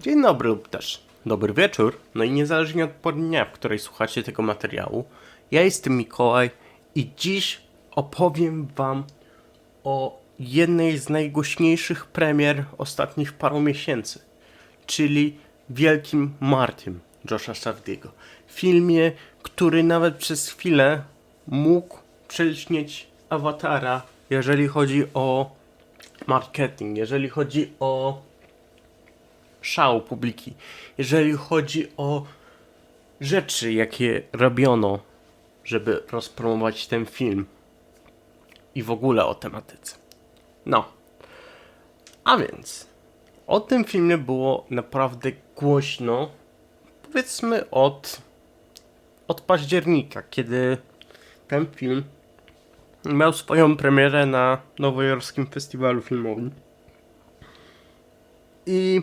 Dzień dobry lub też dobry wieczór, no i niezależnie od dnia, w której słuchacie tego materiału, ja jestem Mikołaj i dziś opowiem wam o jednej z najgłośniejszych premier ostatnich paru miesięcy, czyli Wielkim Martym Josha Sardiego. Filmie, który nawet przez chwilę mógł przelśnieć awatara, jeżeli chodzi o marketing, jeżeli chodzi o szał publiki, jeżeli chodzi o rzeczy, jakie robiono, żeby rozpromować ten film i w ogóle o tematyce. No. A więc o tym filmie było naprawdę głośno, powiedzmy od, od października, kiedy ten film miał swoją premierę na nowojorskim festiwalu filmowym. I,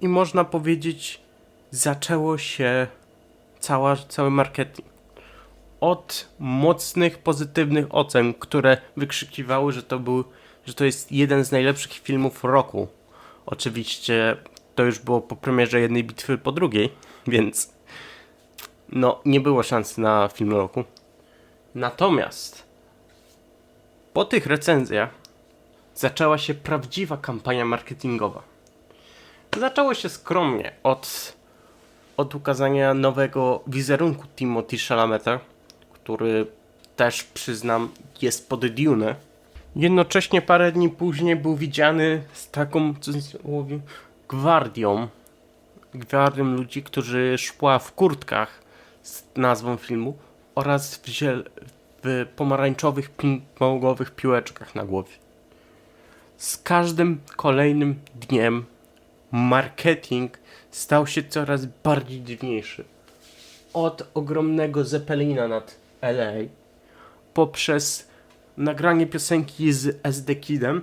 I można powiedzieć, zaczęło się cała, cały marketing. Od mocnych, pozytywnych ocen, które wykrzykiwały, że to był, że to jest jeden z najlepszych filmów roku. Oczywiście to już było po premierze jednej bitwy po drugiej, więc no nie było szans na film roku. Natomiast po tych recenzjach zaczęła się prawdziwa kampania marketingowa. Zaczęło się skromnie od, od ukazania nowego wizerunku Timothy Chalameta, który też przyznam jest pod Dune. Jednocześnie parę dni później był widziany z taką cudzysłowie, gwardią, gwardią ludzi, którzy szła w kurtkach z nazwą filmu oraz w, ziel- w pomarańczowych ping-pongowych piłeczkach na głowie. Z każdym kolejnym dniem marketing stał się coraz bardziej dziwniejszy. Od ogromnego Zeppelina nad LA, poprzez nagranie piosenki z SD Kidem,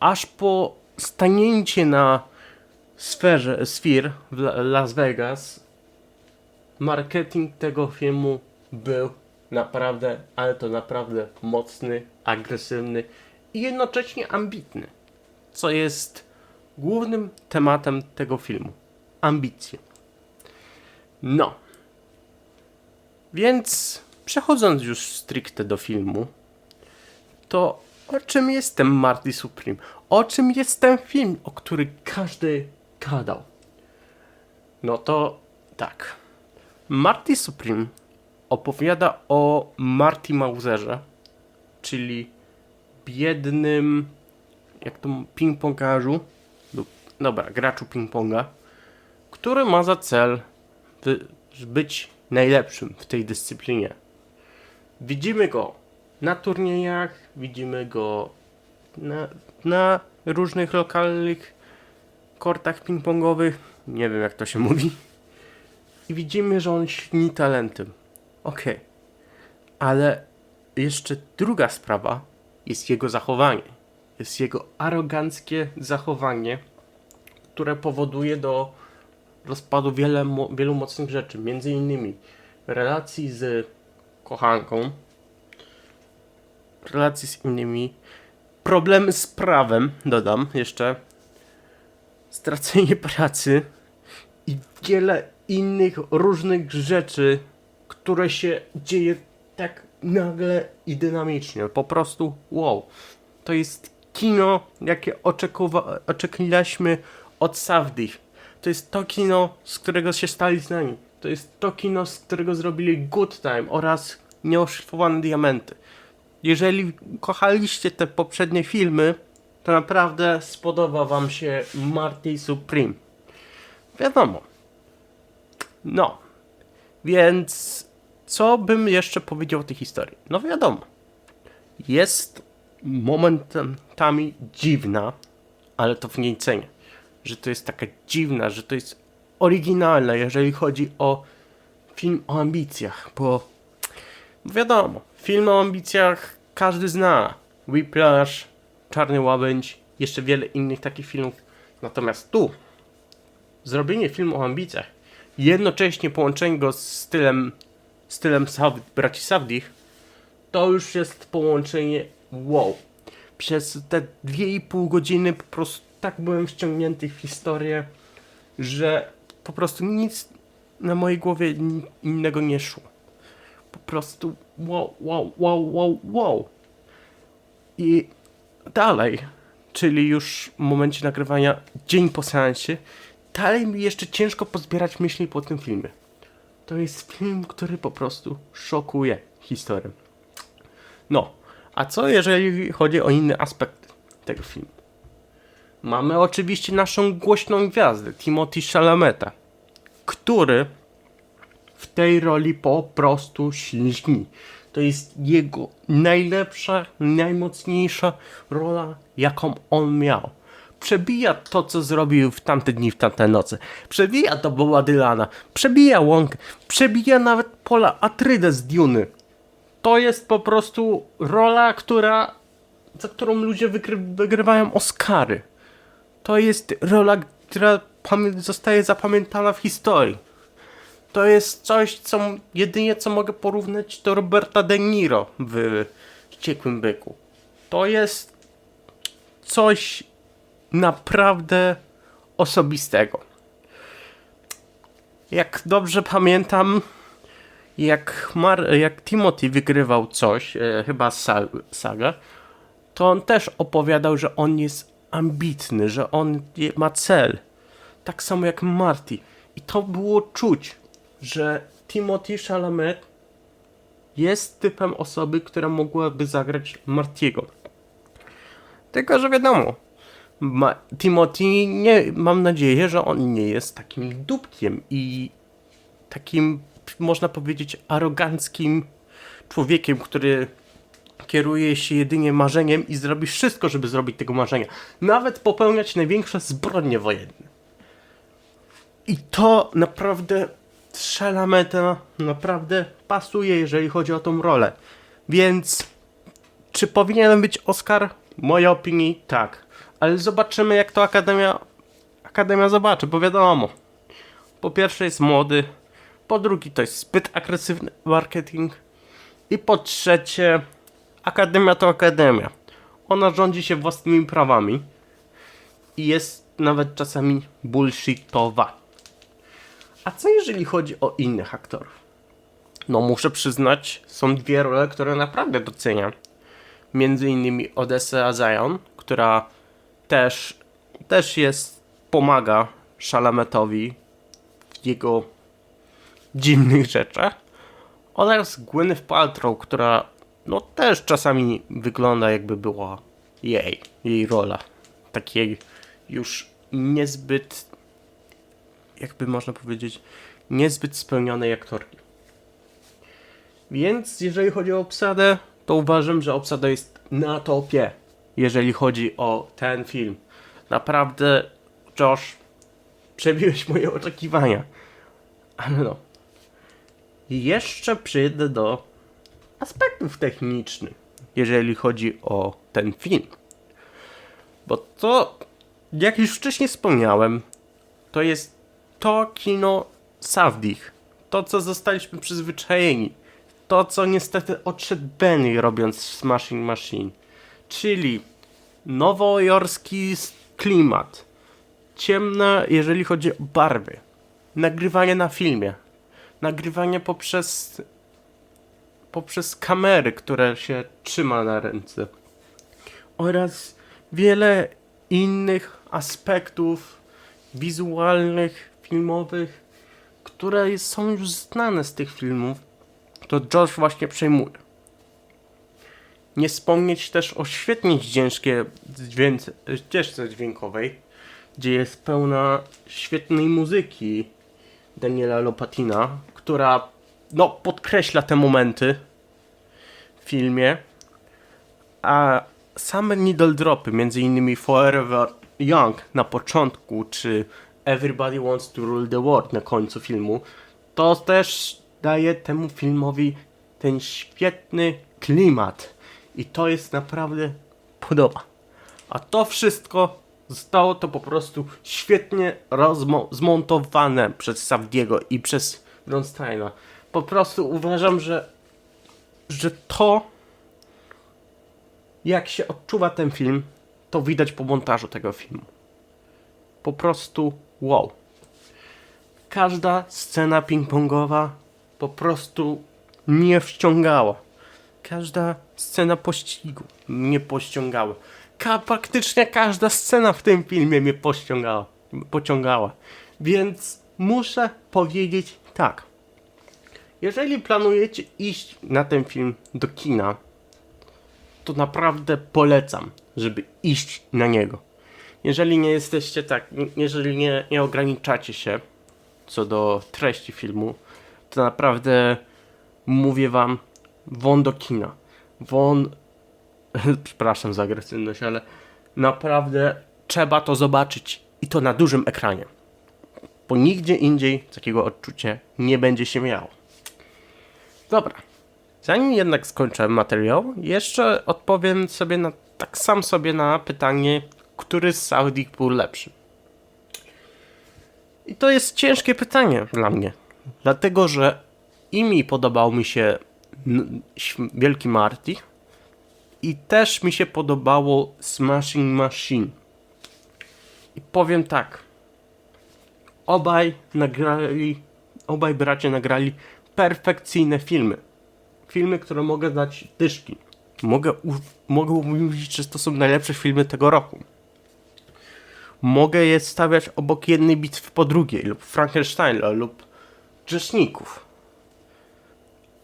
aż po stanięcie na sferze, Sphere w La- Las Vegas, marketing tego filmu był naprawdę, ale to naprawdę mocny, agresywny i jednocześnie ambitny, co jest głównym tematem tego filmu. Ambicje. No. Więc przechodząc już stricte do filmu, to o czym jest ten Marty Supreme? O czym jest ten film, o który każdy gadał? No to tak. Marty Supreme opowiada o Marty Mauserze, czyli biednym, jak to ping-pongarzu, dobra, graczu ping-ponga, który ma za cel być najlepszym w tej dyscyplinie. Widzimy go na turniejach, widzimy go na, na różnych lokalnych kortach ping-pongowych, nie wiem jak to się mówi. I widzimy, że on śni talentem. Okej. Ale jeszcze druga sprawa jest jego zachowanie. Jest jego aroganckie zachowanie, które powoduje do rozpadu wiele, wielu mocnych rzeczy. Między innymi relacji z kochanką, relacji z innymi, problemy z prawem, dodam jeszcze, stracenie pracy i wiele innych różnych rzeczy, które się dzieje tak nagle i dynamicznie. Po prostu wow. To jest kino, jakie oczekiwaliśmy od Savdich. To jest to kino, z którego się stali znani. To jest to kino, z którego zrobili Good Time oraz Nieoszlifowane Diamenty. Jeżeli kochaliście te poprzednie filmy, to naprawdę spodoba wam się Marty Supreme. Wiadomo. No. Więc co bym jeszcze powiedział o tej historii? No wiadomo. Jest momentami dziwna, ale to w niej cenię. Że to jest taka dziwna, że to jest oryginalna, jeżeli chodzi o film o ambicjach, bo wiadomo, film o ambicjach każdy zna. Whiplash, Czarny Łabędź, jeszcze wiele innych takich filmów. Natomiast tu zrobienie filmu o ambicjach, jednocześnie połączenie go z stylem, stylem braci Savdich, to już jest połączenie wow. Przez te 2,5 godziny po prostu tak byłem wciągnięty w historię, że po prostu nic na mojej głowie in- innego nie szło. Po prostu wow, wow, wow, wow, wow. I dalej, czyli już w momencie nagrywania, dzień po seansie, dalej mi jeszcze ciężko pozbierać myśli po tym filmie. To jest film, który po prostu szokuje historię. No, a co jeżeli chodzi o inny aspekt tego filmu? Mamy oczywiście naszą głośną gwiazdę, Timothy Chalameta, który w tej roli po prostu ślizgni. To jest jego najlepsza, najmocniejsza rola, jaką on miał. Przebija to, co zrobił w tamte dni, w tamte noce. Przebija to Boba Dylana, przebija Łąkę, przebija nawet Pola Atrydę z Duny. To jest po prostu rola, która, za którą ludzie wygry, wygrywają Oscary. To jest rola, która zostaje zapamiętana w historii. To jest coś, co jedynie co mogę porównać do Roberta De Niro w Wściekłym Byku. To jest coś naprawdę osobistego. Jak dobrze pamiętam, jak, Mar- jak Timothy wygrywał coś, e, chyba sa- sagę, to on też opowiadał, że on jest ambitny, że on ma cel. Tak samo jak Marty. I to było czuć, że Timothy Chalamet jest typem osoby, która mogłaby zagrać Martiego. Tylko, że wiadomo, ma- Timothy, nie, mam nadzieję, że on nie jest takim dupkiem i takim, można powiedzieć, aroganckim człowiekiem, który kieruje się jedynie marzeniem i zrobi wszystko, żeby zrobić tego marzenia. Nawet popełniać największe zbrodnie wojenne. I to naprawdę Szalameta naprawdę pasuje, jeżeli chodzi o tą rolę. Więc czy powinien być Oscar? W mojej opinii tak. Ale zobaczymy jak to Akademia Akademia zobaczy, bo wiadomo. Po pierwsze jest młody, po drugie to jest zbyt agresywny marketing i po trzecie Akademia to Akademia. Ona rządzi się własnymi prawami i jest nawet czasami bullshitowa. A co jeżeli chodzi o innych aktorów? No muszę przyznać, są dwie role, które naprawdę doceniam. Między innymi Odessa Zion, która też, też jest, pomaga Szalametowi w jego dziwnych rzeczach. Oraz Gwyneth Paltrow, która no też czasami wygląda jakby była jej, jej rola. Takiej już niezbyt jakby można powiedzieć, niezbyt spełnionej aktorki. Więc jeżeli chodzi o obsadę, to uważam, że obsada jest na topie, jeżeli chodzi o ten film. Naprawdę, Josh, przebiłeś moje oczekiwania. Ale no. Jeszcze przyjdę do aspektów technicznych, jeżeli chodzi o ten film. Bo to, jak już wcześniej wspomniałem, to jest to kino Savdich. To, co zostaliśmy przyzwyczajeni. To, co niestety odszedł Benny robiąc Smashing Machine. Czyli nowojorski klimat. Ciemne, jeżeli chodzi o barwy. Nagrywanie na filmie. Nagrywanie poprzez poprzez kamery, które się trzyma na ręce. Oraz wiele innych aspektów wizualnych, filmowych, które są już znane z tych filmów, to Josh właśnie przejmuje. Nie wspomnieć też o świetnie ścieżkie, ścieżce dźwiękowej, gdzie jest pełna świetnej muzyki Daniela Lopatina, która no, podkreśla te momenty w filmie, a same needle dropy, między innymi Forever Young na początku, czy Everybody Wants to Rule the World na końcu filmu, to też daje temu filmowi ten świetny klimat. I to jest naprawdę podoba. A to wszystko zostało to po prostu świetnie zmontowane przez Savdiego i przez Bronsteina. Po prostu uważam, że, że to jak się odczuwa ten film, to widać po montażu tego filmu. Po prostu wow. każda scena ping-pongowa po prostu mnie wciągała. Każda scena pościgu mnie pościągała. Ka praktycznie każda scena w tym filmie mnie pościągała, pociągała. Więc muszę powiedzieć tak. Jeżeli planujecie iść na ten film do kina, to naprawdę polecam, żeby iść na niego. Jeżeli nie jesteście tak, jeżeli nie, nie ograniczacie się co do treści filmu, to naprawdę mówię wam, won do kina. Won, przepraszam za agresywność, ale naprawdę trzeba to zobaczyć i to na dużym ekranie. Bo nigdzie indziej takiego odczucia nie będzie się miało. Dobra. Zanim jednak skończę materiał, jeszcze odpowiem sobie na, tak sam sobie na pytanie, który z Saudi był lepszy. I to jest ciężkie pytanie dla mnie. Dlatego, że i mi podobał mi się Wielki Marty i też mi się podobało Smashing Machine. I powiem tak. Obaj nagrali, obaj bracia nagrali perfekcyjne filmy. Filmy, które mogę dać dyszki. Mogę, mogę mówić, że to są najlepsze filmy tego roku. Mogę je stawiać obok jednej bitwy po drugiej, lub Frankensteina, lub Grzeszników.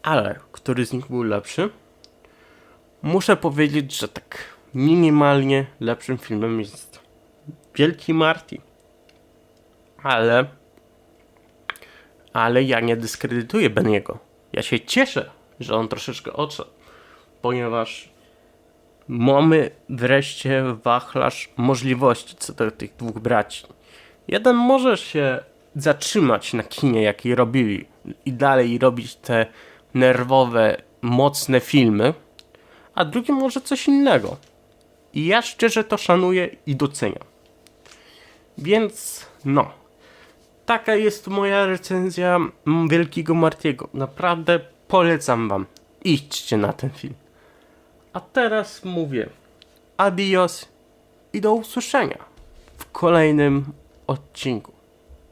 Ale który z nich był lepszy? Muszę powiedzieć, że tak minimalnie lepszym filmem jest Wielki Marty. Ale ale ja nie dyskredytuję Beniego. Ja się cieszę, że on troszeczkę odszedł, ponieważ mamy wreszcie wachlarz możliwości co do tych dwóch braci. Jeden może się zatrzymać na kinie, jaki robili, i dalej robić te nerwowe, mocne filmy, a drugi może coś innego. I ja szczerze to szanuję i doceniam. Więc no. Taka jest moja recenzja mm, Wielkiego Martiego. Naprawdę polecam wam. Idźcie na ten film. A teraz mówię adios i do usłyszenia w kolejnym odcinku.